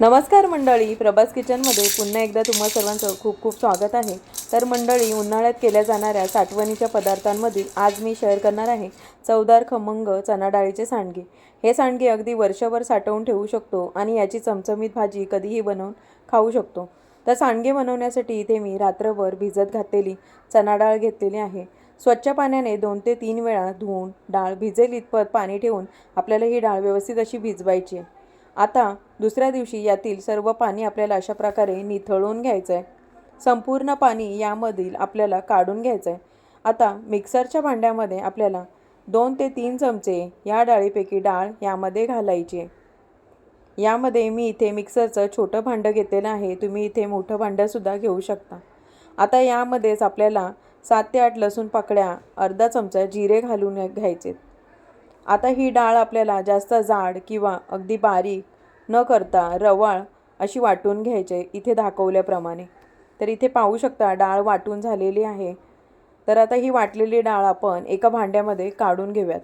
नमस्कार मंडळी प्रभास किचनमध्ये पुन्हा एकदा तुम्हा सर्वांचं खूप खूप स्वागत आहे. तर मंडळी उन्हाळ्यात केल्या जाणाऱ्या साठवणीच्या पदार्थांमधील आज मी शेअर करणार आहे चवदार खमंग चणा डाळीचे सांडगे. हे सांडगे अगदी वर्षभर साठवून ठेवू शकतो आणि याची चमचमीत भाजी कधीही बनवून खाऊ शकतो. तर सांडगे बनवण्यासाठी इथे मी रात्रभर भिजत घातलेली चना डाळ घेतलेली आहे. स्वच्छ पाण्याने दोन ते तीन वेळा धुवून डाळ भिजेल इतपत पाणी ठेवून आपल्याला ही डाळ व्यवस्थित अशी भिजवायची आहे. आता दुसऱ्या दिवशी यातील सर्व पाणी आपल्याला अशा प्रकारे निथळून घ्यायचं आहे संपूर्ण पाणी यामधील आपल्याला काढून घ्यायचं आहे आता मिक्सरच्या भांड्यामध्ये आपल्याला दोन ते तीन चमचे या डाळीपैकी डाळ यामध्ये घालायची. आहे यामध्ये मी इथे मिक्सरचं छोटं भांडं घेतलेलं आहे. तुम्ही इथे मोठं भांडंसुद्धा घेऊ शकता. आता यामध्येच आपल्याला सात ते आठ लसूण पाकळ्या अर्धा चमचा जिरे घालून घ्यायचे आता ही डाळ आपल्याला जास्त जाड किंवा अगदी बारीक न करता रवाळ अशी वाटून घ्यायचे इथे दाखवल्याप्रमाणे. तर इथे पाहू शकता डाळ वाटून झालेली आहे. तर आता ही वाटलेली डाळ आपण एका भांड्यामध्ये काढून घेऊयात.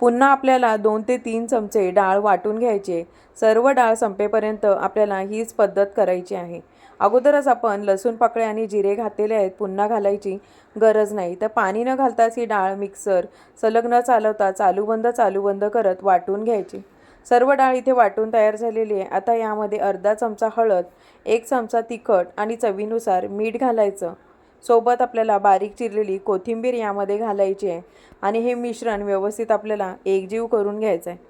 पुन्हा आपल्याला दोन ते तीन चमचे डाळ वाटून घ्यायचे. सर्व डाळ संपेपर्यंत आपल्याला हीच पद्धत करायची आहे. अगोदरच आपण लसूण पाकळे आणि जिरे घातलेले आहेत. पुन्हा घालायची गरज नाही. तर पाणी न घालताच ही डाळ मिक्सर सलग न चालवता चालू बंद चालू बंद करत वाटून घ्यायची. सर्व डाळ इथे वाटून तयार झालेली आहे. आता यामध्ये अर्धा चमचा हळद एक चमचा तिखट आणि चवीनुसार मीठ घालायचं. सोबत आपल्याला बारीक चिरलेली कोथिंबीर यामध्ये घालायची आहे. आणि हे मिश्रण व्यवस्थित आपल्याला एकजीव करून घ्यायचं आहे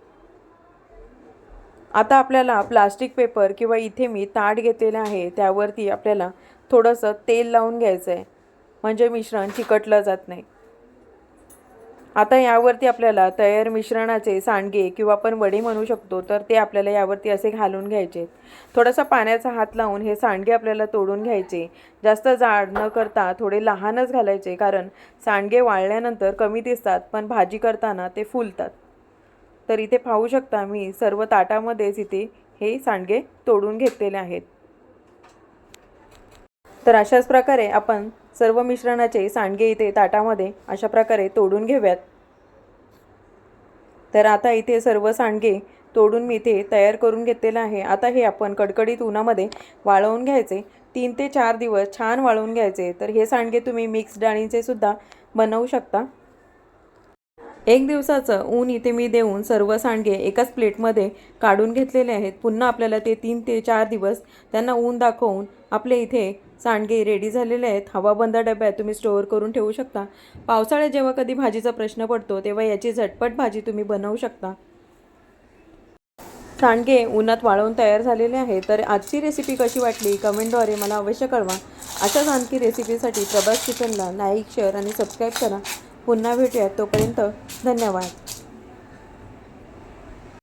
आता आपल्याला प्लास्टिक पेपर किंवा इथे मी ताट घेतलेलं आहे त्यावरती आपल्याला थोडंसं तेल लावून घ्यायचं आहे म्हणजे मिश्रण चिकटलं जात नाही. आता यावरती आपल्याला तयार मिश्रणाचे सांडगे किंवा आपण वडे म्हणू शकतो तर ते आपल्याला यावरती असे घालून घ्यायचे. थोडासा पाण्याचा हात लावून हे सांडगे आपल्याला तोडून घ्यायचे. जास्त जाड न करता थोडे लहानच घालायचे कारण सांडगे वाळल्यानंतर कमी दिसतात पण भाजी करताना ते फुलतात. तर इथे पाहू शकता मी सर्व ताटामध्येच इथे हे सांडगे तोडून घेतलेले आहेत. तर अशाच प्रकारे आपण सर्व मिश्रणाचे सांडगे इथे ताटामध्ये अशा प्रकारे तोडून घेऊयात. तर आता इथे सर्व सांडगे तोडून मी इथे तयार करून घेतलेलं आहे. आता हे आपण कडकडीत उन्हामध्ये वाळवून घ्यायचे. तीन ते चार दिवस छान वाळवून घ्यायचे. तर हे सांडगे तुम्ही मिक्स डाळींचे सुद्धा बनवू शकता. एक दिवसाचं ऊन इथे मी देऊन सर्व सांडगे एकाच प्लेटमध्ये काढून घेतलेले आहेत. पुन्हा आपल्याला ते तीन ते चार दिवस त्यांना ऊन दाखवून आपले इथे सांडगे रेडी झालेले आहेत. हवाबंद डब्यात तुम्ही स्टोअर करून ठेवू शकता. पावसाळ्यात जेव्हा कधी भाजीचा प्रश्न पडतो तेव्हा याची झटपट भाजी तुम्ही बनवू शकता. सांडगे उन्हात वाळवून तयार झालेले आहे तर आजची रेसिपी कशी वाटली? कमेंटद्वारे मला अवश्य कळवा. अशाच आणखी रेसिपीसाठी प्रभास किचनला लाईक शेअर आणि सबस्क्राईब करा. पुन्हा भेटूयात तोपर्यंत धन्यवाद.